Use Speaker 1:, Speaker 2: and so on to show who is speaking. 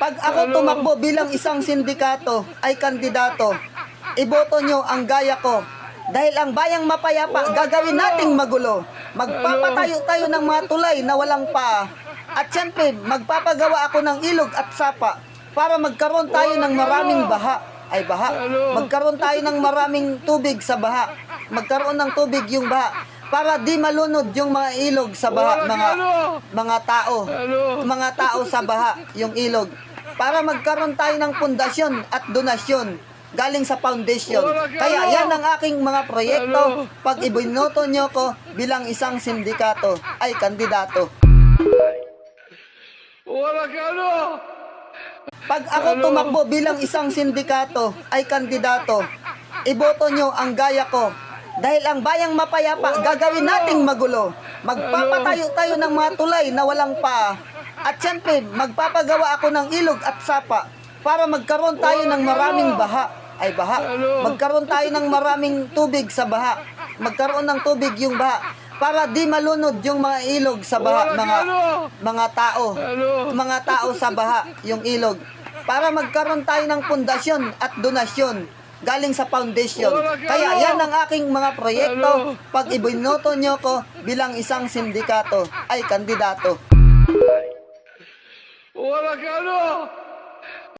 Speaker 1: Pag ako tumakbo bilang isang sindikato ay kandidato, iboto nyo ang gaya ko. Dahil ang bayang mapayapa, gagawin nating magulo. Magpapatayo tayo ng mga tulay na walang paa. At syempre, magpapagawa ako ng ilog at sapa para magkaroon tayo ng maraming baha. Ay baha. Magkaroon tayo ng maraming tubig sa baha. Magkaroon ng tubig yung baha para di malunod yung mga ilog sa baha, mga mga tao. Mga tao sa baha, yung ilog. Para magkaroon tayo ng pundasyon at donasyon galing sa foundation. Kaya yan ang aking mga proyekto. Pag ibinoto nyo ko bilang isang sindikato ay kandidato. Pag ako tumakbo bilang isang sindikato ay kandidato, iboto nyo ang gaya ko. Dahil ang bayang mapayapa, gagawin nating magulo. Magpapatayo tayo ng mga tulay na walang paa. At syempre, magpapagawa ako ng ilog at sapa para magkaroon tayo ng maraming baha. Ay baha. Magkaroon tayo ng maraming tubig sa baha. Magkaroon ng tubig yung baha para di malunod yung mga ilog sa baha, mga mga tao. Mga tao sa baha, yung ilog. Para magkaroon tayo ng pundasyon at donasyon galing sa foundation. Kaya yan ang aking mga proyekto. Pag ibinoto nyo ko bilang isang sindikato ay kandidato.
Speaker 2: Ano!